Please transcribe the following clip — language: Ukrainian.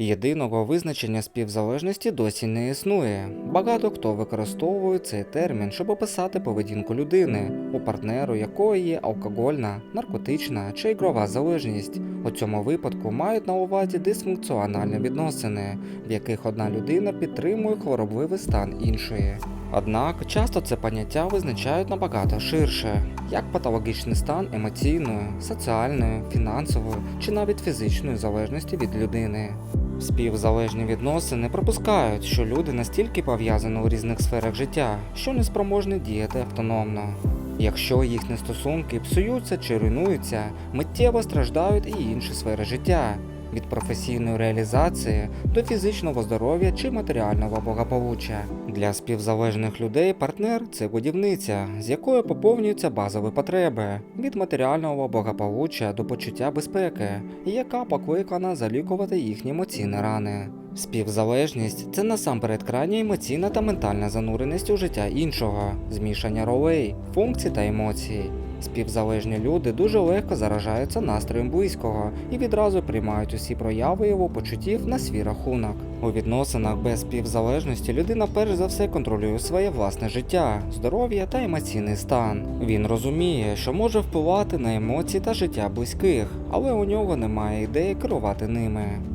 Єдиного визначення співзалежності досі не існує. Багато хто використовує цей термін, щоб описати поведінку людини, у партнеру якої є алкогольна, наркотична чи ігрова залежність. У цьому випадку мають на увазі дисфункціональні відносини, в яких одна людина підтримує хворобливий стан іншої. Однак часто це поняття визначають набагато ширше, як патологічний стан емоційної, соціальної, фінансової чи навіть фізичної залежності від людини. Співзалежні відносини пропускають, що люди настільки пов'язані у різних сферах життя, що не спроможні діяти автономно. Якщо їхні стосунки псуються чи руйнуються, миттєво страждають і інші сфери життя від професійної реалізації до фізичного здоров'я чи матеріального благополуччя. Для співзалежних людей партнер це будівниця, з якою поповнюються базові потреби від матеріального благополуччя до почуття безпеки, яка покликана залікувати їхні емоційні рани. Співзалежність це насамперед крайня емоційна та ментальна зануреність у життя іншого, змішання ролей, функцій та емоцій. Співзалежні люди дуже легко заражаються настроєм близького і відразу приймають усі прояви його почуттів на свій рахунок. У відносинах без співзалежності людина перш за все контролює своє власне життя, здоров'я та емоційний стан. Він розуміє, що може впливати на емоції та життя близьких, але у нього немає ідеї керувати ними.